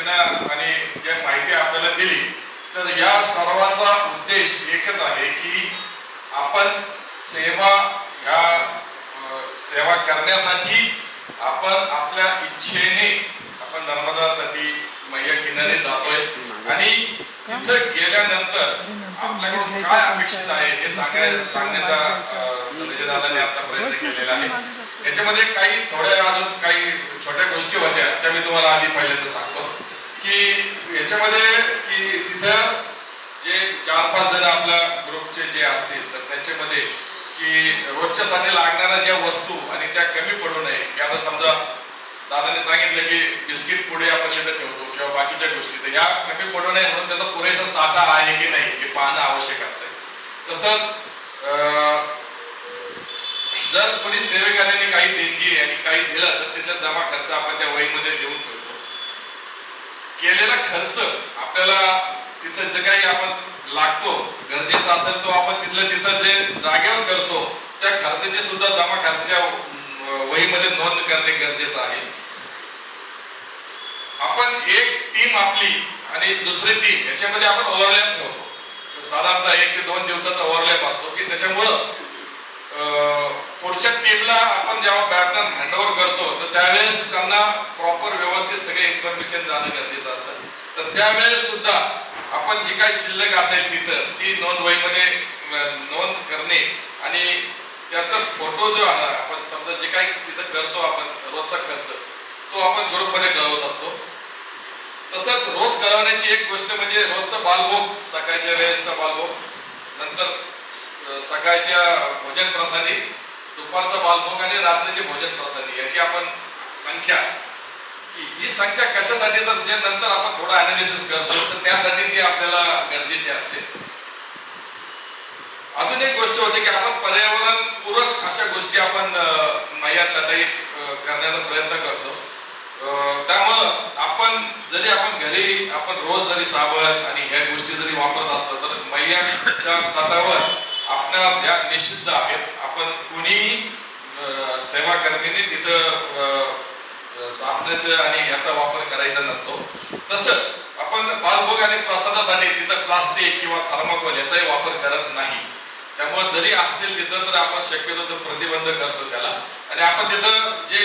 सूचना आणि ज्या माहिती आपल्याला दिली तर या सर्वांचा उद्देश एकच आहे की आपण सेवा ह्या सेवा करण्यासाठी आपण आपल्या इच्छेने आपण नर्मदा तटी मैया किनारे जातोय. आणि तिथं गेल्यानंतर आपल्याकडून काय अपेक्षित आहे हे सांगण्या सांगण्याचा दादाने आता प्रयत्न केलेला आहे. याच्यामध्ये काही थोड्या अजून काही छोट्या गोष्टी होत्या त्या मी तुम्हाला आधी पहिल्यांदा सांगतो. की याच्यामध्ये की तिथं जे चार पाच जण आपल्या ग्रुपचे जे असतील तर त्याच्यामध्ये की रोजच्यासाठी लागणाऱ्या ज्या वस्तू आणि त्या कमी पडू नये. की आता समजा दादाने सांगितलं की बिस्किट पुढे आपण तिथं ठेवतो किंवा बाकीच्या गोष्टी तर ह्या कमी पडू नये म्हणून त्याचा पुरेसा साठा आहे की नाही हे पाहणं आवश्यक असतं. तसंच अं, जर कोणी सेवेकऱ्यांनी काही देणगी आणि काही दिलं तर त्याचा जमा खर्च आपण त्या वहीमध्ये देऊन ठेवतो. केलेला खर्च आपल्याला तिथं जे काही आपण लागतो गरजेचा असेल तो आपण तिथलं तिथं जे जागेवर करतो त्या खर्चाची सुद्धा जमा खर्चाच्या वहीमध्ये नोंद करणे गरजेचं आहे. आपण एक टीम आपली आणि दुसरी टीम याच्यामध्ये आपण ओव्हरलॅप ठेवतो. साधारणतः एक ते दोन दिवसाचा ओव्हरलॅप असतो की त्याच्यामुळं पुढच्या टीमला आपण जेव्हा बॅटन हँडओव्हर करतो तर त्यावेळेस त्यांना प्रॉपर व्यवस्थित सगळे इन्फॉर्मेशन जाणं गरजेचं असतं. तर त्यावेळेस सुद्धा आपण जी काही शिल्लक असेल तिथं ती नोंद वहीमध्ये नोंद करणे आणि त्याचा फोटो जो आहे आपण समजा जे काही तिथं करतो आपण रोजचा खर्च तो आपण ग्रुपमध्ये कळवत असतो. तसंच रोज कळवण्याची एक गोष्ट म्हणजे रोजचा बालभोग सकाळच्या वेळेसचा बालभोग नंतर सकाळच्या भोजन प्रसादी दुपारचा बालभोग आणि रात्रीची भोजन प्रसादी याची आपण संख्या. की ही संख्या कशासाठी? तर जे नंतर आपण थोडं अनालिसिस करतो तर त्यासाठी ती आपल्याला गरजेची असते. अजून एक गोष्ट होती की आपण पर्यावरण पूरक अशा गोष्टी आपण अं, मैया करण्याचा प्रयत्न करतो. त्यामुळं आपण जरी आपण घरी आपण रोज जरी साबण आणि ह्या गोष्टी जरी वापरत असतो तर मैयाच्या तटावर आपणास ह्या निश्चित आहेत. आपण कुणीही अं, सेवा कर्मीने तिथं साबणाचा साबणाचं आणि याचा वापर करायचा नसतो. तसंच आपण बालभोग आणि प्रसादासाठी तिथं प्लास्टिक किंवा थर्माकोल याचाही वापर करत नाही. त्यामुळे जरी असतील तिथं तर आपण शक्यतो तर प्रतिबंध करतो त्याला. आणि आपण तिथं जे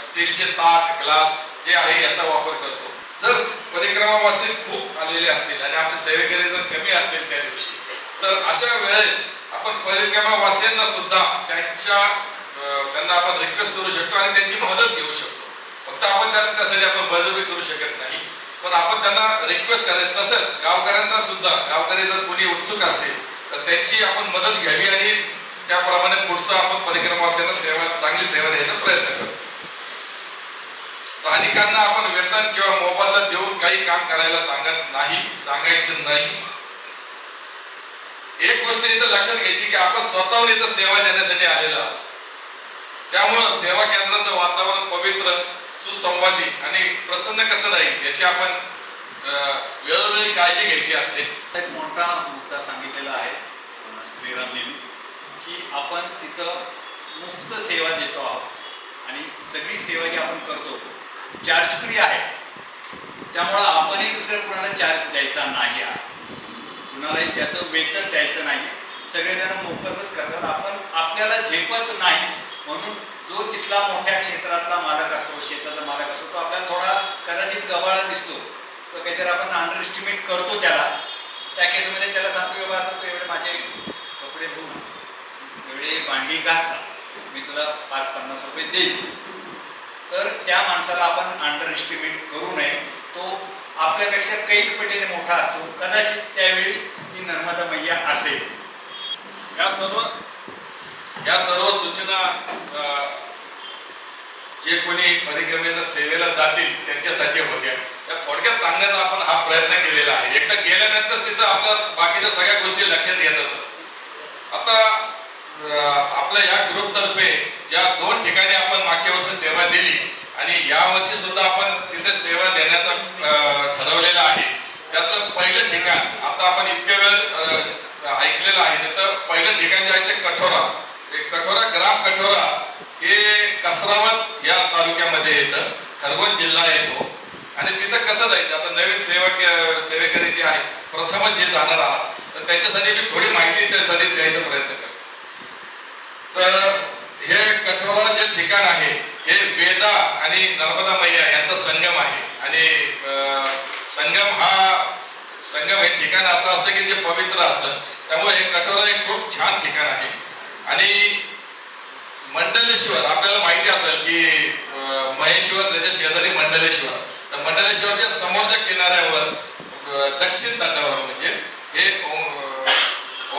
स्टीलचे ताट ग्लास जे आहे याचा वापर करतो. जर परिक्रमावासी खूप आलेले असतील आणि आपले सेवेकरी जर कमी असतील त्या दिवशी तर अशा वेळेस आपण परिक्रमावासियांना सुद्धा त्यांच्या त्यांना आपण रिक्वेस्ट करू शकतो आणि त्यांची मदत घेऊ शकतो. फक्त आपण त्यांना त्यासाठी आपण बळजबरी करू शकत नाही. पण आपण त्यांना रिक्वेस्ट करायचं. तसंच गावकऱ्यांना सुद्धा गावकरी जर कोणी उत्सुक असतील तर त्यांची आपण मदत घ्यावी आणि त्याप्रमाणे पुढचा आपण परिक्रमावासियांना सेवा चांगली सेवा द्यायचा प्रयत्न करतो स्थानिकांना आपण वेतन किंवा मोबदला देऊन काही काम करायला सांगत नाही सांगायचं नाही. एक गोष्ट इथं लक्षात घ्यायची की आपण स्वतःहून इथं सेवा देण्यासाठी आलेलो आहोत. त्यामुळं सेवा केंद्राचं वातावरण पवित्र सुसंवादी आणि प्रसन्न कसं राहील याची आपण वेळोवेळी काळजी घ्यायची असते. एक मोठा मुद्दा सांगितलेला आहे अं, की आपण तिथं मुफ्त सेवा देतो आहोत. आणि सगळी सेवा जी आपण करतो चार्ज फ्री आहे. त्यामुळं आपणही दुसऱ्या कुणाला चार्ज द्यायचा नाही आहे. कुणालाही त्याचं वेतन द्यायचं नाही. सगळेजण मोफतच करतात. आपण आपल्याला झेपत नाही. म्हणून जो तिथला मोठ्या क्षेत्रातला मालक असतो शेताचा मालक असतो तो आपल्याला थोडा कदाचित गबाळा दिसतो. तर काहीतरी आपण अंडर एस्टिमेट करतो त्याला. त्या केसमध्ये त्याला सांगतो बाबा तू एवढे माझे कपडे धुवून एवढे भांडी घासा मी तुला पाच पन्नास रुपये देईल तर त्या माणसाला आपण अंडर एस्टिमेट करू नये. तो आपल्यापेक्षा कैक पटीने मोठा असतो. कदाचित त्यावेळी ती नर्मदा मैया असेल. या सर्व या सर्व सूचना जे कोणी परिक्रमेला सेवेला जातील त्यांच्यासाठी होत्या. त्या थोडक्यात सांगण्याचा आपण हा प्रयत्न केलेला आहे. एकदा गेल्यानंतर तिथं आपल्या बाकीच्या सगळ्या गोष्टी लक्षात येतात आता आपल्या या ग्रुपतर्फे ज्या दोन ठिकाणी आपण मागच्या वर्षी सेवा दिली आणि या वर्षी सुद्धा आपण तिथे सेवा देण्याचा ठरवलेलं आहे. त्यातलं पहिलं ठिकाण आता आपण इतक्या वेळ ऐकलेलं आहे तिथं पहिलं ठिकाण जे आहे ते कठोरा. कठोरा ग्राम कठोरा हे कसरावत या तालुक्यामध्ये येतं. खरगोन जिल्हा येतो. आणि तिथं कसं जायचं? आता नवीन सेवक सेवेकरी जे आहेत प्रथमच जे जाणार आहात तर त्यांच्यासाठी मी थोडी माहिती त्यासाठी द्यायचा प्रयत्न करतो. तर हे कठोरा जे ठिकाण आहे हे वेदा आणि नर्मदा मैया यांचा संगम आहे. आणि अं, संगम हा संगम हे ठिकाण असं असतं की जे पवित्र असतं. त्यामुळे हे कठोरा एक खूप छान ठिकाण आहे. मंडलेश्वर आपल्याला माहिती असेल की महेश्वर त्याच्या शेजारी मंडलेश्वर. तर मंडलेश्वरच्या समोरच्या किनाऱ्यावर दक्षिण तटावर म्हणजे हे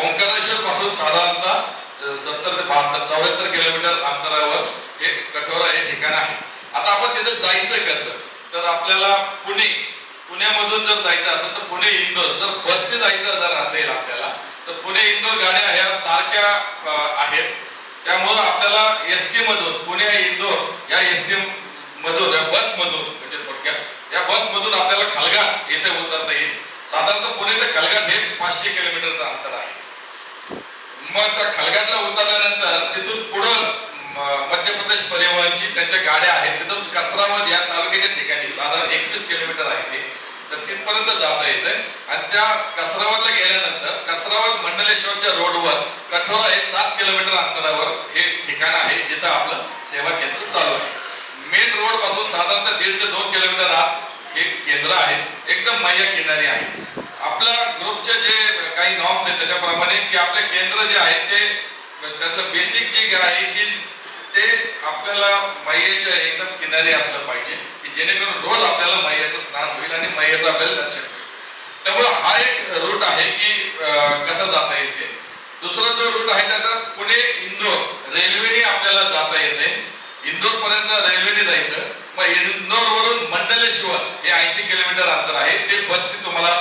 ओंकारेश्वर पासून साधारणतः सत्तर ते बहात्तर चौऱ्याहत्तर किलोमीटर अंतरावर हे कठोरा हे ठिकाण आहे. आता आपण तिथे जायचं कसं? तर आपल्याला पुणे पुण्यामधून जर जायचं असेल तर पुणे इंदोर जर बसने जायचं जर असेल आपल्याला तर पुणे इंदोर गाड्या ह्या सारख्या आहेत. त्यामुळं आपल्याला एस टी मधून पुणे इंदोर या एस टी मधून या बस मधून म्हणजे थोडक्यात या बस मधून आपल्याला खलगाट येथे उतरता येईल. साधारणतः पुणे ते खलगाट हे पाचशे किलोमीटरचं अंतर आहे. मग त्या खलगाटला उतरल्यानंतर तिथून पुढं मध्य प्रदेश परिवहनची त्यांच्या गाड्या आहेत तिथून कसरावत या तालुक्याच्या ठिकाणी साधारण एकवीस किलोमीटर आहे ते. तर तिथपर्यंत जाता येतं आणि त्या कसरावरला गेल्यानंतर कसरावर मंडलेश्वरच्या रोडवर कठोरा हे सात किलोमीटर अंतरावर हे ठिकाण आहे जिथं आपलं सेवा केंद्र चालू आहे. मेन रोडपासून साधारणतः दीड ते दोन किलोमीटर आत हे केंद्र आहे. एकदम मैया किनारी आहे. आपल्या ग्रुपचे जे काही नॉर्म्स आहेत त्याच्याप्रमाणे की आपले केंद्र जे आहेत ते त्यातलं बेसिक जे आहे की ते आपल्याला मैयेच्या एकदम किनारी असलं पाहिजे की जेणेकरून रोज आपल्याला मैयाचं स्नान होईल आणि मैयाचं आपल्याला दर्शन होईल. त्यामुळे हा एक रूट आहे की कसं जाता येते? दुसरा जो रूट आहे त्याचा पुणे इंदोर रेल्वेने आपल्याला जाता येते. इंदोर पर्यंत रेल्वेने जायचं. मग इंदोर वरून मंडलेश्वर हे ऐंशी किलोमीटर अंतर आहे. ते बसने तुम्हाला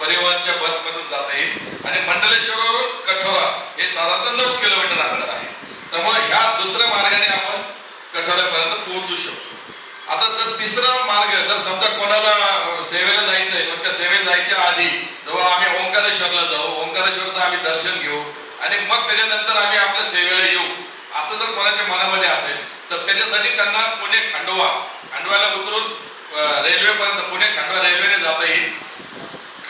परिवहनच्या बस मधून जाता येईल. आणि मंडलेश्वरवरून कठोरा हे साधारण नऊ किलोमीटर अंतर आहे. त्यामुळे ह्या दुसऱ्या मार्गाने आपण कठोऱ्यापर्यंत पोहोचू शकतो. आता जर तिसरा मार्ग जर समजा कोणाला सेवेला जायचंय पण त्या सेवेला जायच्या आधी जेव्हा आम्ही ओंकारेश्वरला जाऊ ओंकारेश्वरचं आम्ही दर्शन घेऊ आणि मग त्याच्यानंतर आम्ही आपल्या सेवेला येऊ. असं जर कोणाच्या मनामध्ये असेल तर त्याच्यासाठी त्यांना पुणे खंडोबा खंडव्याला उतरून रेल्वेपर्यंत पुणे खंडवा रेल्वेने जाता येईल.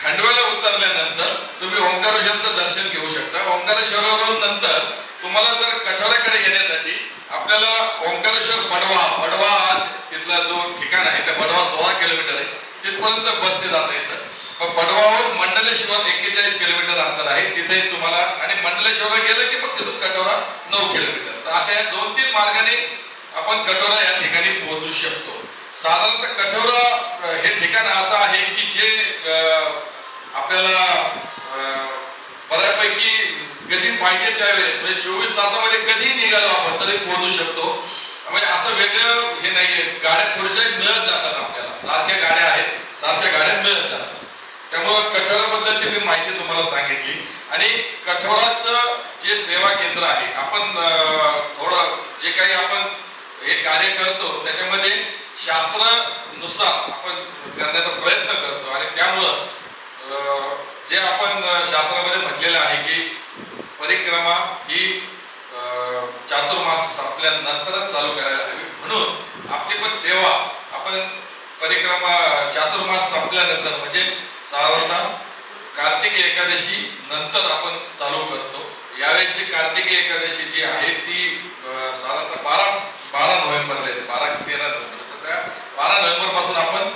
खंडव्याला उतरल्यानंतर तुम्ही ओंकारेश्वरचं दर्शन घेऊ शकता. ओंकारेश्वरावरून नंतर तुम्हाला जर कठोऱ्याकडे येण्यासाठी आपल्याला ओंकारेश्वर बडवा बडवा हा तिथला जो ठिकाण आहे त्या बडवा सोळा किलोमीटर आहे तिथपर्यंत बसने जाता येतं मग बडवाहून मंडलेश्वर एक्केचाळीस किलोमीटर अंतर आहे तिथे तुम्हाला आणि मंडलेश्वरला गेलं की मग तिथून कटोरा नऊ किलोमीटर. तर अशा या दोन तीन मार्गाने आपण कटोरा या ठिकाणी पोहोचू शकतो. साधारणतः कटोरा हे ठिकाण असं आहे की जे आपल्याला अं, बऱ्यापैकी कधी पाहिजे त्यावेळेस म्हणजे चोवीस तासामध्ये कधी निघालो आपण तरी पोहोचू शकतो. म्हणजे असं वेगळं हे नाहीये. गाड्या थोडशा मिळत जातात आपल्याला. सारख्या गाड्या आहेत सारख्या गाड्या मिळत जातात. त्यामुळं कठोराबद्दलची मी माहिती तुम्हाला सांगितली. आणि कठोराचं जे सेवा केंद्र आहे आपण थोडं जे काही आपण हे कार्य करतो त्याच्यामध्ये शास्त्रानुसार आपण करण्याचा प्रयत्न करतो. आणि त्यामुळं जे आपण शास्त्रामध्ये म्हटलेलं आहे की परिक्रमा ही अं, चातुर्मास संपल्यानंतरच चालू करायला हवी. म्हणून आपली पण सेवा आपण परिक्रमा चातुर्मास संपल्यानंतर म्हणजे साधारणतः कार्तिक एकादशी नंतर आपण चालू करतो. यावेळेची कार्तिकी एकादशी जी आहे ती साधारणतः बारा बारा नोव्हेंबरला येते. बारा तेरा नोव्हेंबर. तर त्या बारा नोव्हेंबरपासून आपण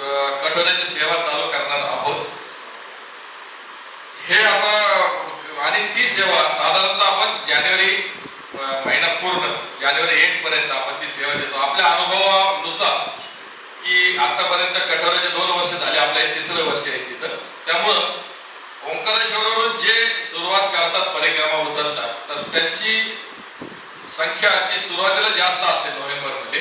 अं, कठोऱ्याची सेवा चालू करणार आहोत हे आता आणि ती सेवा साधारणतः आपण जानेवारी महिना पूर्ण जानेवारी एक पर्यंत आपण ती सेवा देतो. आपल्या अनुभवानुसार की आतापर्यंत कठोराचे दोन वर्ष झाले आपल्या तिसरं वर्ष आहे तिथं. त्यामुळं ओंकारेश्वरवरून जे सुरुवात करतात परिक्रमा उचलतात तर त्यांची संख्या जी सुरुवातीला जास्त असते नोव्हेंबरमध्ये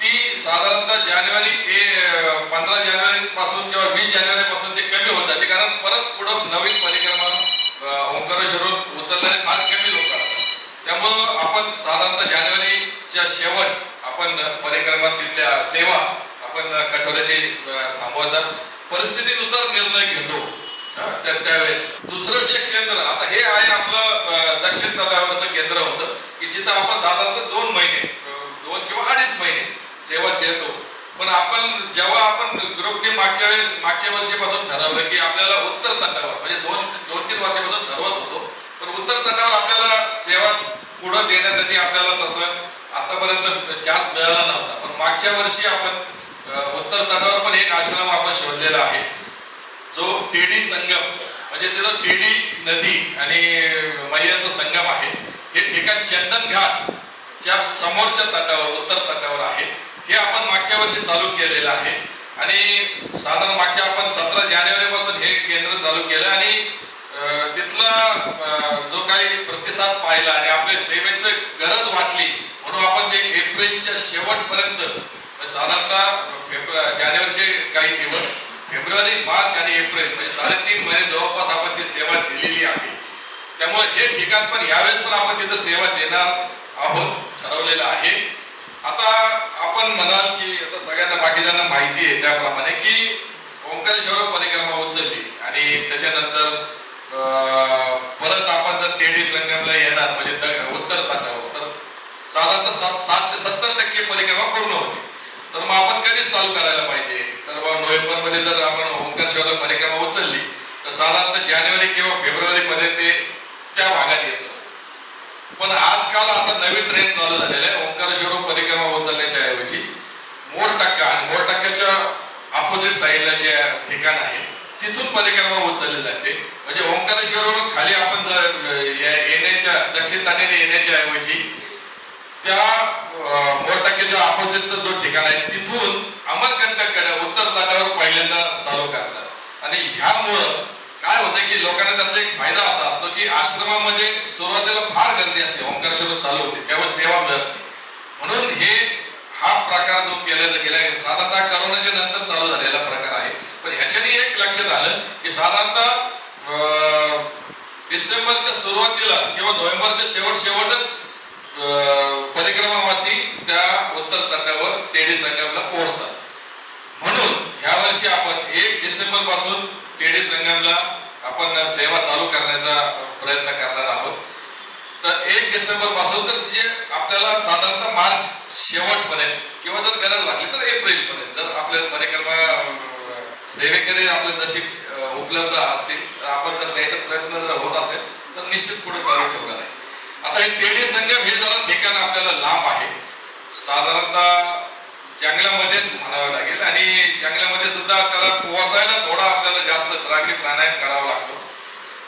ती साधारणतः जानेवारी ए- पंधरा जानेवारी पासून किंवा वीस जानेवारी पासून ते कमी होतात जाते. कारण परत पुढं नवीन परिक्रमा ओंकारेश्वर उचलणारे फार कमी लोक असतात. त्यामुळं आपण साधारणतः जानेवारीच्या शेवट आपण परिक्रमा तिथल्या सेवा आपण कठोऱ्याची थांबवायचा. परिस्थितीनुसार निर्णय घेतो. त्यावेळेस. दुसरं जे केंद्र आता हे आहे आपलं दक्षिण तटावरचं केंद्र होतं की जिथं आपण साधारणतः दोन महिने दोन किंवा अडीच महिने सेवा देतो. पण आपण जेव्हा आपण ग्रुपने मागच्या वेळेस मागच्या वर्षीपासून ठरवलं की आपल्याला उत्तर तटावर म्हणजे दोन दोन तीन वर्षापासून ठरवत होतो पण उत्तर तटावर आपल्याला सेवा पुढं देण्यासाठी आपल्याला तसं आतापर्यंत चान्स मिळाला नव्हता. पण मागच्या वर्षी आपण उत्तर तटावर पण एक आश्रम आपण शोधलेला आहे. जो टेडी संगम म्हणजे तिथं टेडी नदी आणि मैयाचा संगम आहे. हे ठिकाण चंदन घाट च्या समोरच्या तटावर उत्तर तटावर आहे. हे आपण मागच्या वर्षी चालू केलेलं आहे. आणि साधारण मागच्या आपण सतरा जानेवारी पासून हे केंद्र चालू केलं आणि तिथला जो काही प्रतिसाद पाहिला आणि आपल्या सेवेचं गरज वाटली म्हणून आपण ते एप्रिलच्या शेवटपर्यंत साधारणतः जानेवारीचे काही दिवस फेब्रुवारी मार्च आणि एप्रिल म्हणजे साडेतीन महिने जवळपास आपण ती सेवा दिलेली आहे. त्यामुळे हे ठिकाण पण यावेळेस पण आपण तिथं सेवा देणार आहोत ठरवलेलं आहे. आता आपण म्हणाल की आता सगळ्यांना बाकीच्यांना माहिती आहे त्याप्रमाणे की ओंकारेश्वर परिक्रमा उचलली आणि त्याच्यानंतर अं, परत आपण जर टेडी संगमला येणार म्हणजे उत्तर तटावर तर साधारणतः सात सात ते सत्तर टक्के परिक्रमा पूर्ण होते तर मग आपण कधीच चालू करायला पाहिजे? तर नोव्हेंबरमध्ये जर आपण ओंकारेश्वर परिक्रमा उचलली तर साधारणतः जानेवारी किंवा फेब्रुवारी मध्ये ते त्या भागात येतात पण आजकाल आता नवीन ट्रेन चालू झालेला आहे. ओंकारेश्वर परिक्रमा उचलण्याच्या ऐवजी मोर टक्का आणि मोर टक्क्याच्या अपोजिट साईडला जे ठिकाण आहे तिथून परिक्रमा उचलली जाते. म्हणजे ओंकारेश्वरवरून खाली आपण येण्याच्या दक्षिणताने येण्याच्या ऐवजी त्या मोर टक्क्याच्या अपोजिटचं जो ठिकाण आहे तिथून अमरकंटक उत्तर तटावर पहिल्यांदा चालू करतात. आणि ह्यामुळं काय होतं की लोकांना त्याचा एक फायदा असा असतो की आश्रमामध्ये सुरुवातीला फार गर्दी असते ओंकार शब्द चालू होते त्यामुळे सेवा मिळत नाही. म्हणून हे हा प्रकार जो केला गेला साधारणतः करोनाच्या नंतर चालू झालेला प्रकार आहे. पण ह्याच्याने एक लक्षात आलं की साधारणतः अं, डिसेंबरच्या सुरुवातीलाच किंवा नोव्हेंबरच्या शेवट शेवटच अं, परिक्रमावासी त्या उत्तर तटावर टेडी संगमला पोहोचतात. म्हणून ह्या वर्षी आपण एक डिसेंबरपासून टेडी संगमला आपण सेवा चालू करण्याचा प्रयत्न करणार आहोत. तर एक डिसेंबरपासून तर जे आपल्याला साधारणतः मार्च शेवटपर्यंत किंवा जर गरज लागली तर एप्रिल पर्यंत जर आपल्याला परिक्रमा सेवेकडे आपल्या जशी उपलब्ध असतील तर आपण जर द्यायचा प्रयत्न जर होत असेल तर निश्चित पुढे चालू ठेवणार आहे. आता हे तेढे संगम हे जरा ठिकाण आपल्याला लांब आहे. साधारणतः जंगलामध्येच म्हणावं लागेल आणि जंगलामध्ये सुद्धा त्याला पोहोचायला थोडा आपल्याला जास्त त्रागडी प्राणायाम करावा लागतो.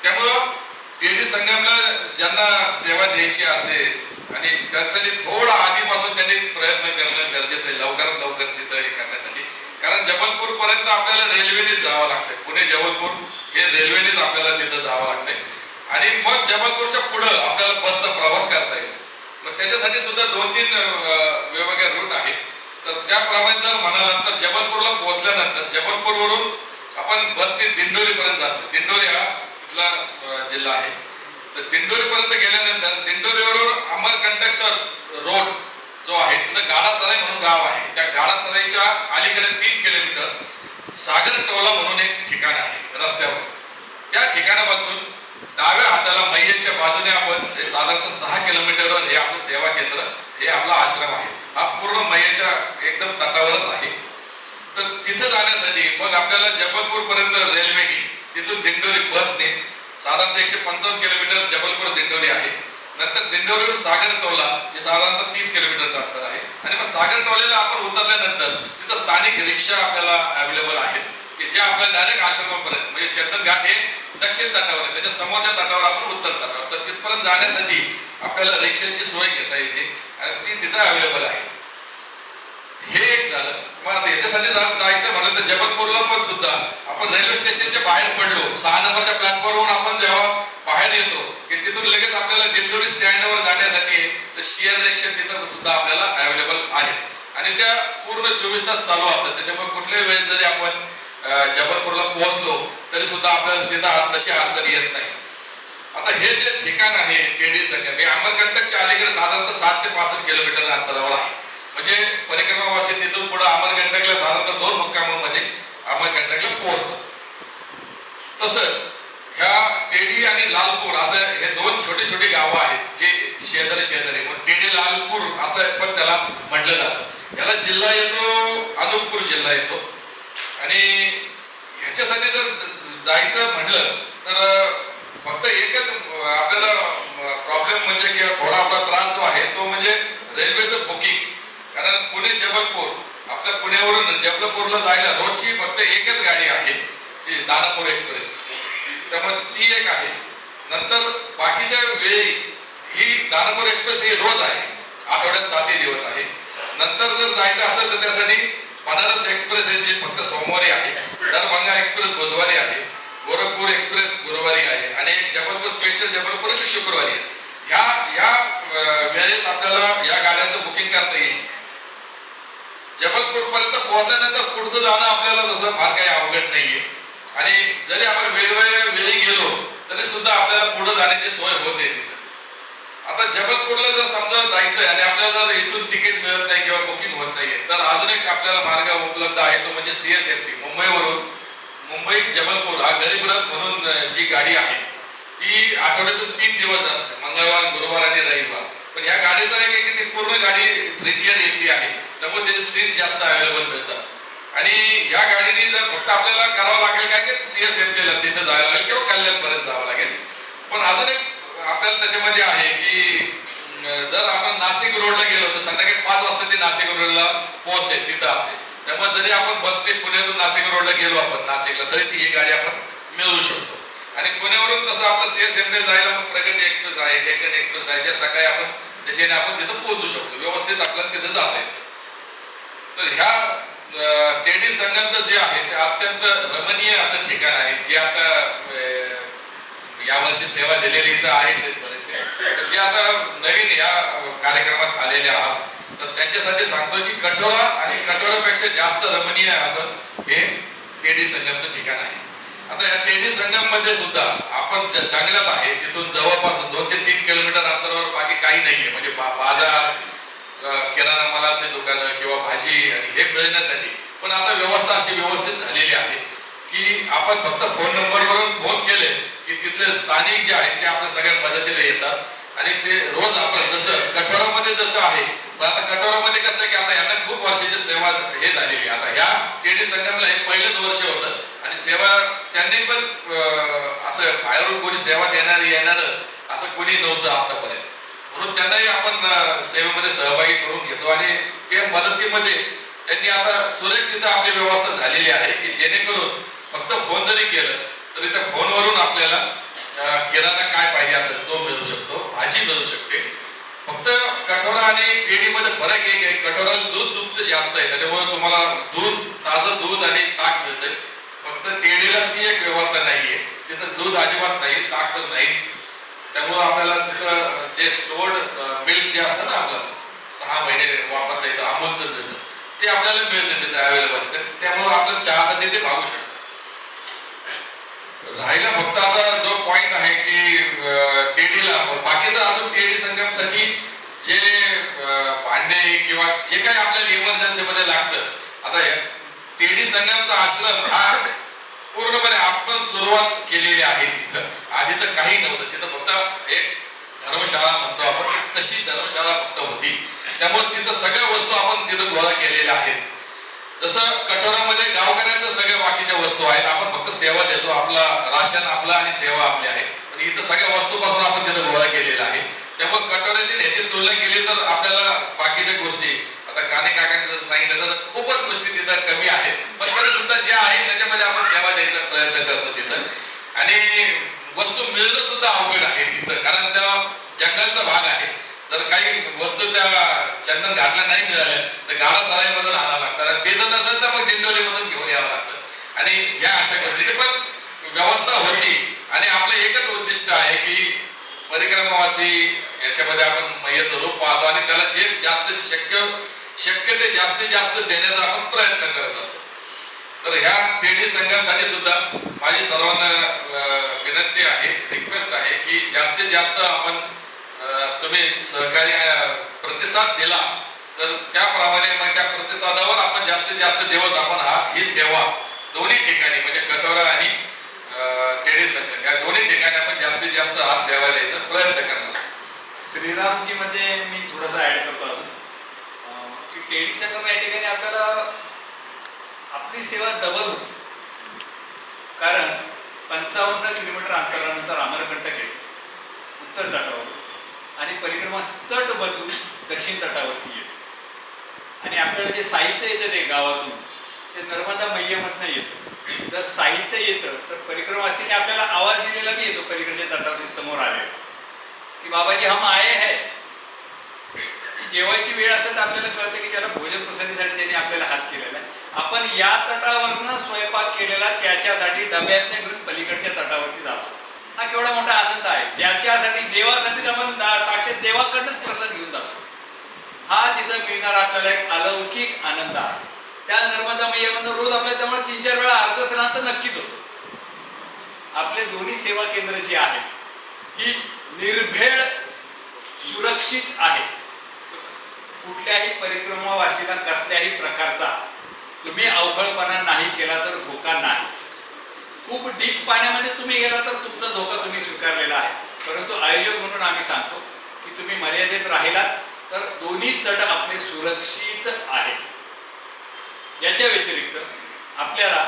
त्यामुळं तेजी संगमला ज्यांना सेवा द्यायची असेल आणि त्यासाठी थोडा आधीपासून त्यांनी प्रयत्न करणं गरजेचं आहे. लवकरात लवकर तिथं हे करण्यासाठी. कारण जबलपूर पर्यंत आपल्याला रेल्वेनेच जावं लागतंय. पुणे जबलपूर हे रेल्वेनेच आपल्याला तिथं जावं लागतंय. आणि मग जबलपूरच्या पुढं आपल्याला बसचा प्रवास करता येईल. मग त्याच्यासाठी सुद्धा दोन तीन वेगवेगळ्या रूट आहेत. तर त्याप्रमाणे जर म्हणाला तर जबलपूरला पोहोचल्यानंतर जबलपूरवरून आपण बसने दिंडोरी पर्यंत जातो. दिंडोरी हा इथला जिल्हा आहे? तर दिंडोरी पर्यंत गेल्यानंतर दिंडोरीवरून अमरकंटकचा रोड जो आहे तिथं गाडासराई म्हणून गाव आहे. त्या गाडासराईच्या अलीकडे तीन किलोमीटर सागर टोला म्हणून एक ठिकाण आहे रस्त्यावर. त्या ठिकाणापासून डाव्या हाताला मैयेच्या बाजूने आपण साधारणतः सहा किलोमीटरवर हे आपलं सेवा केंद्र हे आपला आश्रम आहे. हा पूर्ण मैयेच्या एकदम तटावरच आहे. तर तिथं जाण्यासाठी मग आपल्याला जबलपूर पर्यंत रेल्वेने तिथून दिंडोरी बसने साधारणतः एकशे पंचावन्न किलोमीटर जबलपूर दिंडोरी आहे. नंतर दिंडोरीवरून सागर टोला हे साधारणतः तीस किलोमीटरचं अंतर आहे. आणि मग सागर टोल्याला आपण उतरल्यानंतर तिथं स्थानिक रिक्षा आपल्याला अवेलेबल आहेत. की जे आपल्या डायरेक्ट आश्रमापर्यंत म्हणजे चंदन घाट हे दक्षिण तटावर आहे. त्याच्या समोरच्या तटावर आपण उत्तर तटावर. तर तिथपर्यंत जाण्यासाठी आपल्याला रिक्षाची सोय घेता येते. आणि ती तिथं अवेलेबल आहे. हे एक झालं. मग आता याच्यासाठी जायचं म्हणलं तर जबलपूरला पण सुद्धा. आपण रेल्वे स्टेशनच्या बाहेर पडलो. सहा नंबरच्या प्लॅटफॉर्मवर आपण जेव्हा बाहेर येतो की तिथून लगेच आपल्याला दिंडोरी स्टँडवर जाण्यासाठी तर शेअर रिक्षा तिथं सुद्धा आपल्याला अवेलेबल आहे. आणि त्या पूर्ण चोवीस तास चालू असतात. त्याच्यामुळे कुठल्याही वेळेस जरी आपण जबलपूरला पोहोचलो तरी सुद्धा आपल्याला तिथं तशी अडचण येत नाही. आता हे जे ठिकाण आहे टेडी संगम हे अमरकंटकच्या अलीकडे साधारणतः सात ते पासष्ट किलोमीटर अंतरावर आहे. म्हणजे परिक्रमावासी तिथून पुढे अमरकंटकला साधारणतः दोन मुक्कामामध्ये अमरकंटकला पोहोचतात तसंच ह्या टेडी आणि लालपूर असं हे दोन छोटे छोटे गावं आहेत जे शेजारी शेजारी मग टेडी लालपूर असं पण त्याला म्हटलं जातं. याला जिल्हा येतो अनूपपूर जिल्हा येतो. आणि ह्याच्यासाठी जर जायचं म्हटलं तर फक्त एकच आपल्याला प्रॉब्लेम म्हणजे किंवा थोडा आपला त्रास जो आहे तो म्हणजे रेल्वेचं बुकिंग कारण पुणे जबलपूर आपल्या पुण्यावरून जबलपूरला जायला रोजची फक्त एकच गाडी आहे ती दानापूर एक्सप्रेस. त्यामुळे ती एक आहे. नंतर बाकीच्या वेळी ही दानापूर एक्सप्रेस ही रोज आहे. आठवड्यात सातही दिवस आहे. नंतर जर जायचं असेल तर त्यासाठी बनारस एक्सप्रेस आहे जी फक्त सोमवारी आहे दरभंगा एक्सप्रेस बुधवारी आहे गोरखपूर एक्सप्रेस गुरुवारी आहे आणि एक जबलपूर स्पेशल जबलपूर शुक्रवारी आहे. ह्या ह्या वेळेस आपल्याला या गाड्यांचं बुकिंग करता येईल. जबलपूर पर्यंत पोहोचल्यानंतर पुढचं जाणं आपल्याला तसं फार काही अवघड नाहीये. आणि जरी आपण वेगवेगळ्या वेळी गेलो तरी सुद्धा आपल्याला पुढे जाण्याची सोय होते आता जबलपूरला जर समजा जायचंय आणि आपल्याला जर इथून तिकीट मिळत नाही किंवा बुकिंग होत नाहीये तर अजून एक आपल्याला मार्ग उपलब्ध आहे तो म्हणजे सीएसएमटी मुंबईवरून. मुंबई जबलपूर हा गरीब रथ म्हणून जी गाडी आहे ती आठवड्यातून तीन दिवस असते मंगळवार गुरुवार आणि रविवार. पण या गाडीचं एक पूर्ण गाडी प्रीमियर एसी आहे. त्यामुळे त्याचे सीट जास्त अवेलेबल मिळतात. आणि या गाडीने जर फक्त आपल्याला करावं लागेल काय की सीएसएमटीला तिथं जायला लागेल किंवा कल्याणपर्यंत जावं लागेल. पण अजून एक आपल्याला त्याच्यामध्ये आहे की जर आपण नाशिक रोडला गेलो तर संध्याकाळी पाच वाजता ती नाशिक रोडला पोहोचते तिथं असते. त्यामुळे जरी आपण बसते पुण्यातून नाशिक रोडला गेलो आपण नाशिकला तरी ती ही गाडी आपण मिळवू शकतो. आणि पुण्यावरून तसं आपलं सीएसएमटी जायला मग प्रगती एक्सप्रेस आहे डेक्कन एक्सप्रेस आहे ज्या सकाळी आपण त्याच्याने आपण तिथं पोहोचू शकतो. व्यवस्थित आपल्याला तिथं जाता येतं. तर ह्या टेडी संगमचं जे आहे ते अत्यंत रमणीय असं ठिकाण आहे. जे आता यावर्षी सेवा दिलेली तर आहेच बरेचसे. तर जे आता नवीन या कार्यक्रमात आलेले आहात तर त्यांच्यासाठी सांगतो की कठोरा आणि कठोरापेक्षा जास्त रमणीय असं हे टेडी संगमचं ठिकाण आहे. आता या टेडी संगममध्ये सुद्धा आपण जंगलात आहे तिथून जवळपास दोन ते तीन किलोमीटर अंतरावर बाकी काही नाहीये. म्हणजे बाजार किराणा दुकानं किंवा भाजी हे मिळण्यासाठी. पण आता व्यवस्था अशी व्यवस्थित झालेली आहे की आपण फक्त फोन नंबरवरून फोन केले की तिथले स्थानिक जे आहेत ते आपल्या सगळ्या मदतीला येतात. आणि ते रोज आपण जसं कठोरामध्ये जसं आहे आता कठोरामध्ये कसं की आता यांना खूप वर्षाची सेवा हे झालेली आहे. आता ह्या टेडी संगमला हे पहिलंच वर्ष होतं. आणि सेवा त्यांनी पण असं बाहेरून कोणी सेवा देणार येणार असं कोणी नव्हतं आतापर्यंत. म्हणून त्यांनाही आपण सेवेमध्ये सहभागी करून घेतो. आणि त्या मदतीमध्ये त्यांनी आता सुरेख तिथं आपली व्यवस्था झालेली आहे की जेणेकरून फक्त फोन जरी केलं तरी त्या फोनवरून आपल्याला अं, काय पाहिजे असेल तो मिळू शकतो भाजी मिळू शकते. फक्त कटोरा आणि टेडीमध्ये फरक एक आहे कटोराला दूध दुग्ध जास्त आहे त्याच्यामुळे तुम्हाला दूध ताजं दूध आणि ताक मिळतंय. फक्त टेडीला ती एक व्यवस्था नाहीये. तिथं दूध अजिबात नाही ताक तर नाहीच. त्यामुळं आपल्याला तिथं जे स्टोर्ड मिल्क जे असतं ना आपलं सहा महिने वापरता येतं अमूलचं देतं ते आपल्याला मिळतं तिथे अवेलेबल त्यामुळं आपलं चहासाठी ते भागू शकतं. राहिला फक्त आता जो पॉइंट आहे की केडीला टेडीला बाकीचं अजून केडी संगमसाठी जे भांडे किंवा जे काही आपल्याला इमर्जन्सी मध्ये लागतं आता टेडी संगमचा आश्रम हा पूर्णपणे आपण सुरुवात केलेली आहे तिथं. आधीच काही नव्हतं. तिथं फक्त एक धर्मशाळा म्हणतो आपण. तशी धर्मशाळा फक्त होती. त्यामुळे तिथं सगळ्या वस्तू आपण तिथं गोळा केलेल्या आहेत. जसं कटोरामध्ये गावकऱ्यांच्या सगळ्या बाकीच्या वस्तू आहेत. आपण फक्त सेवा देतो. आपला राशन आपला आणि सेवा आपली आहे. पण इथं सगळ्या वस्तूपासून आपण तिथं गोळा केलेला आहे. त्यामुळे कटोऱ्याची ह्याची तुलना केली तर आपल्याला बाकीच्या गोष्टी आता काने काकांनी जसं सांगितलं तर खूपच गोष्टी तिथं कमी आहेत. पण तरी सुद्धा जे आहे त्याच्यामध्ये आपण सेवा द्यायचा प्रयत्न करतो तिथं आणि वस्तू मिळणं सुद्धा अवघड आहे तिथं. कारण त्या जंगलचा भाग आहे. जर काही वस्तू त्या चंदन घातल्या नाही मिळाल्या तर गाडा सराईमधून आणावं लागतात आणि ते जर नसेल तर मग दिंडोरीमधून घेऊन यावं लागतं. आणि या अशा गोष्टीची पण व्यवस्था होती. आणि आपलं एकच उद्दिष्ट आहे की परिक्रमावासी याच्यामध्ये आपण मैयाचं रूप पाहतो आणि त्याला जे जास्त शक्य शक्य ते जास्तीत जास्त देण्याचा आपण प्रयत्न करत असतो. तर ह्या तेजी संघासाठी सुद्धा माझी सर्वांना विनंती आहे रिक्वेस्ट आहे की जास्तीत जास्त आपण तुम्ही सहकार्य प्रतिसाद दिला तर त्याप्रमाणे मग त्या प्रतिसादावर आपण जास्तीत जास्त दिवस आपण हा ही सेवा दोन्ही ठिकाणी म्हणजे कटोरा आणि अं, टेडी या दोन्ही ठिकाणी आपण जास्तीत जास्त हा सेवा द्यायचा प्रयत्न करणार श्रीरामजी मध्ये मी थोडंसं ऍड करतो अजून. की टेडी संगम या ठिकाणी आपल्याला आपली सेवा डबल होती. कारण पंचावन्न किलोमीटर अंतरानंतर अमरकंटक आहे उत्तर तटावर. आणि परिक्रमा तट बदलून दक्षिण तटावरती येते आणि आपल्याला जे साहित्य येतं ते गावातून ते नर्मदा मैयामधनं येतं. जर साहित्य येतं तर परिक्रमासीने आपल्याला आवाज दिलेला मी येतो पलीकडच्या तटावरती समोर आले की बाबाजी हम आहे. है जेवायची वेळ असेल तर आपल्याला कळतं की त्याला भोजन प्रसादीसाठी त्यांनी आपल्याला हात केलेला आहे. आपण या तटावरनं स्वयंपाक केलेला त्याच्यासाठी डब्यातने घेऊन पलीकडच्या तटावरती जातो. हा केवढा मोठा आनंद आहे. त्याच्यासाठी देवासाठी आपण साक्षात देवाकडनंच प्रसाद घेऊन जातो. हा तिथं मिळणारा आपल्याला एक अलौकिक आनंद आहे. त्या नर्मदा मैयामधून रोज आपल्या त्यामुळे तीन चार वेळा अर्ध स्नान तर नक्कीच होतो. आपले दोन्ही सेवा केंद्र जी आहेत ही निर्भेळ सुरक्षित आहे. कुठल्याही परिक्रमावासीला कसल्याही प्रकारचा तुम्ही अवघडपणा नाही केला तर धोका नाही. खूप डीप पाण्यामध्ये तुम्ही गेला तर तुमचा धोका तुम्ही स्वीकारलेला आहे. परंतु आयोजक म्हणून आम्ही सांगतो की तुम्ही मर्यादेत राहिलात तर दोन्ही तट आपले सुरक्षित आहेत. याच्या व्यतिरिक्त आपल्याला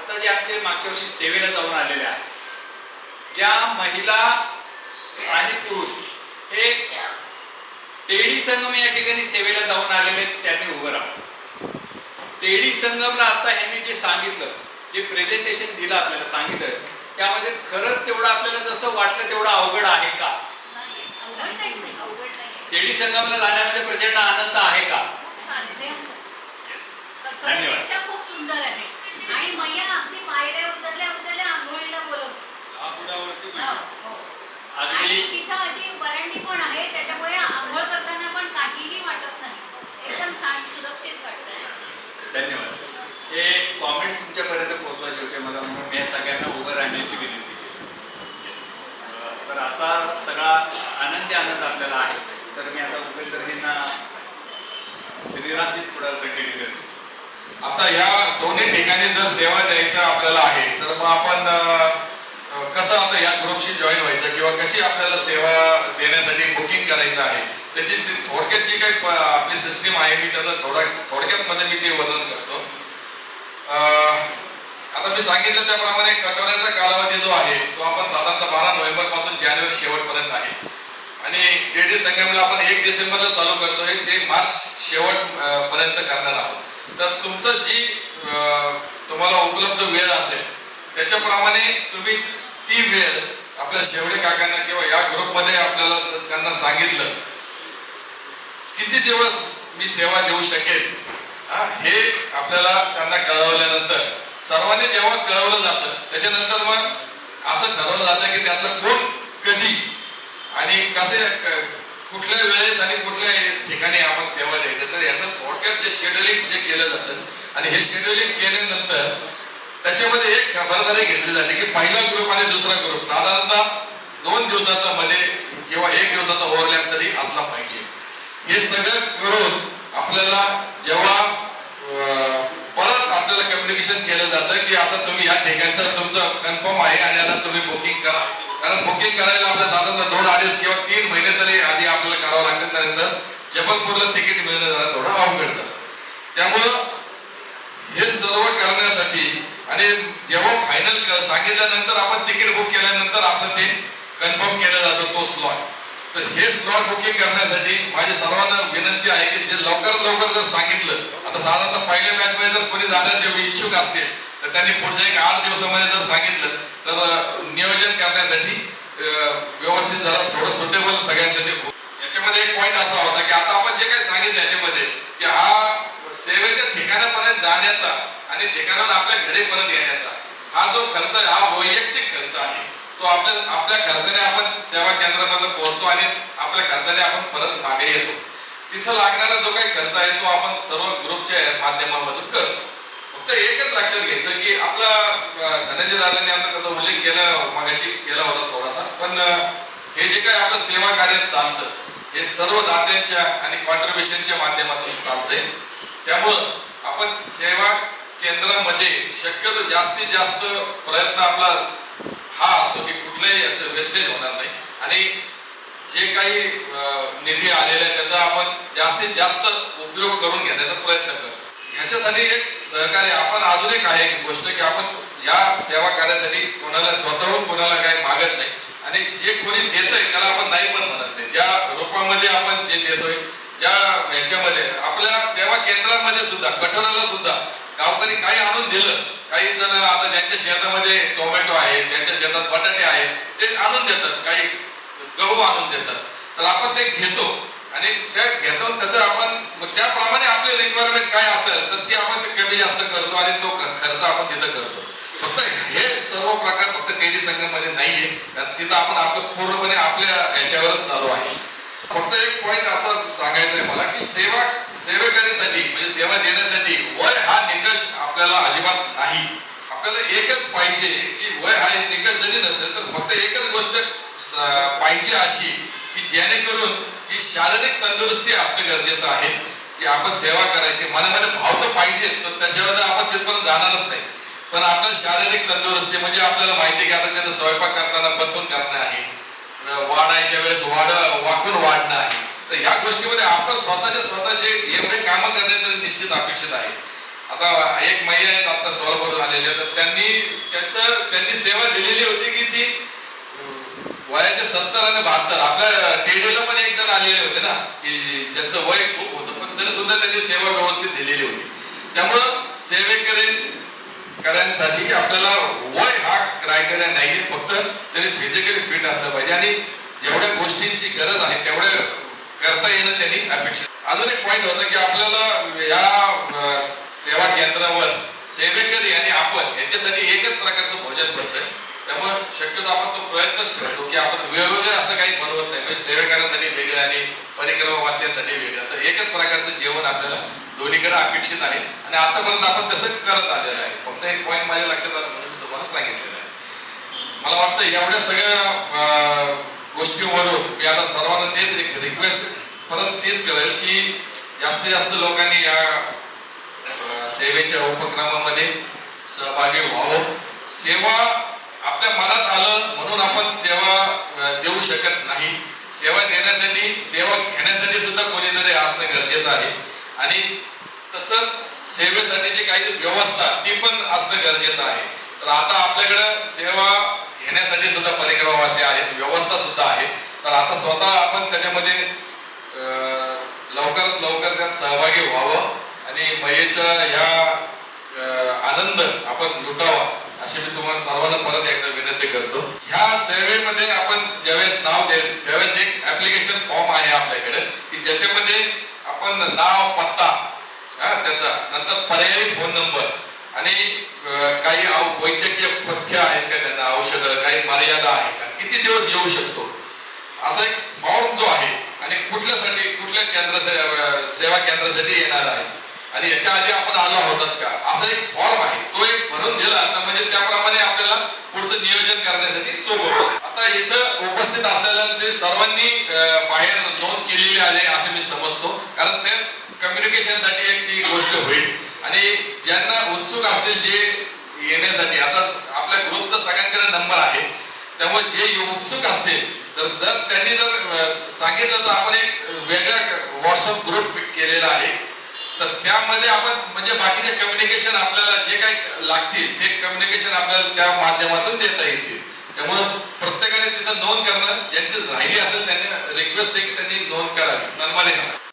आता जे आमचे मागच्या वर्षी सेवेला जाऊन आलेले आहेत ज्या महिला आणि पुरुष हे टेडी संगम या ठिकाणी सेवेला जाऊन आलेले आहेत, त्यांनी उभं राहतो टेडी संगमला आता यांनी जे सांगितलं जे प्रेझेंटेशन दिलं आपल्याला सांगितलं त्यामध्ये खरंच तेवढं आपल्याला जसं वाटलं तेवढं अवघड आहे का. टेडी संगमला जाण्यामध्ये प्रचंड आनंद आहे का खूप छान आहे. Yes. कल्पनेपेक्षा खूप सुंदर आहे आणि मैया अगदी पायऱ्या उतरल्या उतरल्या आंघोळीला बोलवते हो, हो. आणि अगदी तिथं अशी वरंडी पण आहे त्याच्यामुळे आंघोळ करताना पण काहीही वाटत नाही एकदम छान सुरक्षित वाटतं धन्यवाद हे कॉमेंट्स तुमच्यापर्यंत पोहोचवायचे होते मला म्हणून मी या सगळ्यांना उभं राहण्याची विनंती केली Yes. अं, तर असा सगळा आनंदी आनंद आपल्याला आहे. तर मी आता उपेंद्रजींना श्रीरामजी पुढे कंटिन्यू करतो. आता या दोन्ही ठिकाणी जर सेवा द्यायचं आपल्याला आहे तर मग आपण कसं आता या ग्रुपशी जॉईन व्हायचं किंवा कशी आपल्याला सेवा देण्यासाठी बुकिंग करायचं आहे त्याची थोडक्यात जी काही आपली सिस्टीम आहे मी त्याचं थोडा थोडक्यात मध्ये मी ते वर्णन करतो. आता मी सांगितलं त्याप्रमाणे कटवण्याचा कालावधी जो आहे तो आपण साधारणतः बारा नोव्हेंबरपासून जानेवारी शेवटपर्यंत आहे. आणि टेडी संगमला आपण एक डिसेंबरला चालू करतोय ते मार्च शेवट पर्यंत करणार आहोत. तर तुमचं जी अं, तुम्हाला उपलब्ध वेळ असेल त्याच्याप्रमाणे तुम्ही ती वेळ आपल्या शेवडे काकांना किंवा या ग्रुपमध्ये आपल्याला त्यांना सांगितलं किती दिवस मी सेवा देऊ शकेल हे आपल्याला त्यांना कळवल्यानंतर सर्वांनी जेव्हा कळवलं जातं त्याच्यानंतर मग असं ठरवलं जातं की त्यातलं कोण कधी आणि कसे कुठल्या वेळेस आणि कुठल्या ठिकाणी आपण सेवा द्यायचं. तर याचं थोडक्यात जे शेड्युलिंग जे केलं जातं आणि हे शेड्युलिंग केल्यानंतर त्याच्यामध्ये एक खबरदारी घेतली जाते की पहिला ग्रुप आणि दुसरा ग्रुप साधारणतः दोन दिवसाचा मध्ये किंवा एक दिवसाचा ओव्हरलॅप तरी असला पाहिजे. हे सगळं करून आपल्याला जेव्हा परत आपल्याला कम्युनिकेशन केलं जातं की आता तुम्ही या ठिकाणचं तुमचं कन्फर्म आहे आणि आता तुम्ही बुकिंग करा. कारण बुकिंग करायला आपल्या साधारणतः दोन अडीच किंवा तीन महिने तरी आधी आपल्याला करावं लागतं. त्यानंतर जबलपूरला तिकीट मिळणं जरा थोडं अवघड जातं. त्यामुळं हे सर्व करण्यासाठी आणि जेव्हा फायनल सांगितल्यानंतर आपण तिकीट बुक केल्यानंतर आपलं ते कन्फर्म केलं जातं तो स्लॉट तर हे स्लॉट बुकिंग करण्यासाठी माझी सर्वांना विनंती आहे की जे लवकर लवकर जर सांगितलं आता साधारणतः पहिल्या मॅच मध्ये जर कोणी जाण्याचे इच्छुक असतील तर त्यांनी पुढच्या एक आठ दिवसामध्ये जर सांगितलं तर नियोजन करण्यासाठी व्यवस्थित जरा थोडं सुटेबल सगळ्यांसाठी याच्यामध्ये एक पॉईंट असा होता की आता आपण जे काही सांगितलं याच्यामध्ये की हा सेवेच्या ठिकाणापर्यंत जाण्याचा आणि ठिकाणावर आपल्या घरीपर्यंत येण्याचा हा जो खर्च आहे हा वैयक्तिक खर्च आहे. तो आपल्या आपल्या खर्चाने आपण सेवा केंद्रामध्ये पोहोचतो आणि आपल्या खर्चाने आपण परत मागे येतो. तिथं लागणारा जो काही खर्च आहे तो आपण सर्व ग्रुपच्या माध्यमामधून करतो. फक्त एकच लक्षात घ्यायचं की आपला धनंजय दादांनी आता त्याचा उल्लेख केला मागाशी केला होता थोडासा. पण हे जे काही आपलं सेवा कार्य चालतं हे सर्व दात्यांच्या आणि कॉन्ट्रीब्युशनच्या माध्यमातून चालतंय. त्यामुळं आपण सेवा केंद्रामध्ये शक्यतो जास्तीत जास्त प्रयत्न आपला हा असतो की कुठलंही याचं वेस्टेज होणार नाही. आणि जे काही निधी आलेला आहे त्याचा आपण जास्तीत जास्त उपयोग करून घेण्याचा प्रयत्न करतो. ह्याच्यासाठी एक सहकार्य आपण अजून एक आहे गोष्ट की आपण या सेवा कार्यासाठी कोणाला स्वतःहून कोणाला काही मागत नाही. आणि जे कोणी देतोय त्याला आपण नाही पण म्हणत नाही. ज्या रूपामध्ये आपण जे देतोय ज्या ह्याच्यामध्ये आपल्या सेवा केंद्रामध्ये सुद्धा कठोराला सुद्धा गावकरी काही आणून दिलं. काही जण आता ज्यांच्या शेतामध्ये टोमॅटो आहे त्यांच्या शेतात बटाटे आहेत ते आणून देतात. काही गहू आणून देतात. तर आपण ते घेतो. आणि त्या घेतो त्याचं आपण त्याप्रमाणे आपली रिक्वायरमेंट काय असेल तर ती आपण कमी जास्त करतो आणि तो खर्च आपण तिथं करतो. फक्त हे सर्व प्रकार फक्त कैदी संघामध्ये नाहीये. कारण तिथं आपण आपलं पूर्णपणे आपल्या ह्याच्यावरच चालू आहे. फक्त एक पॉइंट असं सांगायचं आहे मला की सेवा सेवेकरीसाठी म्हणजे सेवा देण्यासाठी वय हा निकष आपल्याला अजिबात नाही. आपल्याला एकच पाहिजे की वय हा एक निकष जरी नसेल तर फक्त एकच गोष्ट पाहिजे अशी की जेणेकरून की शारीरिक तंदुरुस्ती असणं गरजेचं आहे की आपण सेवा करायची. मनामध्ये भाव तर पाहिजे तर त्याशिवाय तर आपण तिथपर्यंत जाणारच नाही. पण आपण शारीरिक तंदुरुस्ती म्हणजे आपल्याला माहिती की आता त्यांना स्वयंपाक करताना बसून करणं आहे. वाढायच्या वेळेस वाढ वाकून वाढणं आहे. तर ह्या गोष्टीमध्ये आपण स्वतःच्या स्वतःचे एवढे कामं करणे तर निश्चित अपेक्षित आहे. आता एक महिला आहेत आता सोलापूर आलेले तर त्यांनी त्यांचं त्यांनी सेवा दिलेली होती की ती वयाचे सत्तर आणि बहात्तर. आपल्या टेडीला पण एक जण आलेले होते ना की ज्यांचं वय खूप होतं पण तरी सुद्धा त्यांनी सेवा व्यवस्थित दिलेली होती. त्यामुळं सेवेकरी करण्यासाठी आपल्याला वय हा क्रायटेरिया नाहीये फक्त तरी फिजिकली फिट असलं पाहिजे. आणि जेवढ्या गोष्टींची गरज आहे तेवढ्या करता येणं त्यांनी अपेक्षित. अजून एक पॉईंट होता की आपल्याला या सेवा केंद्रावर सेवेकरी आणि आपण याच्यासाठी एकच प्रकारचं भोजन बनतंय त्यामुळे शक्यतो आपण तो प्रयत्नच करतो की आपण वेगवेगळे असं काही बनवत नाही. म्हणजे सेवेकरांसाठी वेगळं आणि परिक्रमावासियांसाठी वेगळं. तर एकच प्रकारचं जेवण आपल्याला दोन्हीकडे अपेक्षित आहे आणि आतापर्यंत आपण तसं करत आलेलं आहे. फक्त एक पॉईंट माझ्या लक्षात आलं म्हणून मी तुम्हाला सांगितलेलं आहे. मला वाटतं एवढ्या सगळ्या अं, मी आता सर्वांना तेच रिक्वेस्ट परत तेच करेल की जास्तीत जास्त लोकांनी या सेवेच्या उपक्रमामध्ये सहभागी व्हावं. सेवा आपल्या मनात आलं म्हणून आपण सेवा देऊ शकत नाही. सेवा देण्यासाठी सेवा घेण्यासाठी सुद्धा कोणीतरी असणं गरजेचं आहे. आणि तसंच सेवेसाठीची काही व्यवस्था ती पण असणं गरजेचं आहे. तर आता आपल्याकडं सेवा घेण्यासाठी सुद्धा परिक्रमावासी आहेत व्यवस्था सुद्धा आहे. तर आता स्वतः आपण त्याच्यामध्ये लवकरात लवकर त्यात सहभागी व्हावं आणि मयेचा या आनंद आपण लुटावा अशी मी तुम्हाला सर्वांना परत एकदा विनंती करतो. ह्या सेवेमध्ये आपण ज्यावेळेस नाव देईल त्यावेळेस एक ऍप्लिकेशन फॉर्म आहे आपल्याकडे की ज्याच्यामध्ये आपण नाव पत्ता हा, त्याचा. नंतर पर्यायी फोन नंबर. आणि काही वैद्यकीय पथ्य आहेत का त्यांना? औषधं काही मर्यादा आहे का? किती दिवस येऊ शकतो? असा एक फॉर्म जो आहे आणि कुठल्यासाठी कुठल्या केंद्रासाठी सेवा केंद्रासाठी येणार आहे? आणि याच्या आधी आपण आलो होतात का? असा एक फॉर्म आहे. तो एक भरून दिला तर म्हणजे त्याप्रमाणे आपल्याला पुढचं नियोजन करण्यासाठी सोपं आता इथं उपस्थित असलेल्यांचे सर्वांनी बाहेर नोंद केलेली आहे असे मी समजतो. कारण ते कम्युनिकेशनसाठी एक ती गोष्ट होईल. आणि ज्यांना उत्सुक असतील जे येण्यासाठी आता आपल्या ग्रुपचा सगळ्यांकडे नंबर आहे. त्यामुळे जे उत्सुक असतील तर जर त्यांनी जर सांगितलं तर आपण एक वेगळा व्हॉट्सअप ग्रुप केलेला आहे. तर त्यामध्ये आपण म्हणजे बाकीचे कम्युनिकेशन आपल्याला जे काही लागतील ते कम्युनिकेशन आपल्याला त्या माध्यमातून देता येतील. त्यामुळे प्रत्येकाने तिथं नोंद करणं ज्यांची राहिली असेल त्यांनी रिक्वेस्ट आहे की त्यांनी नोंद करावी. नंबर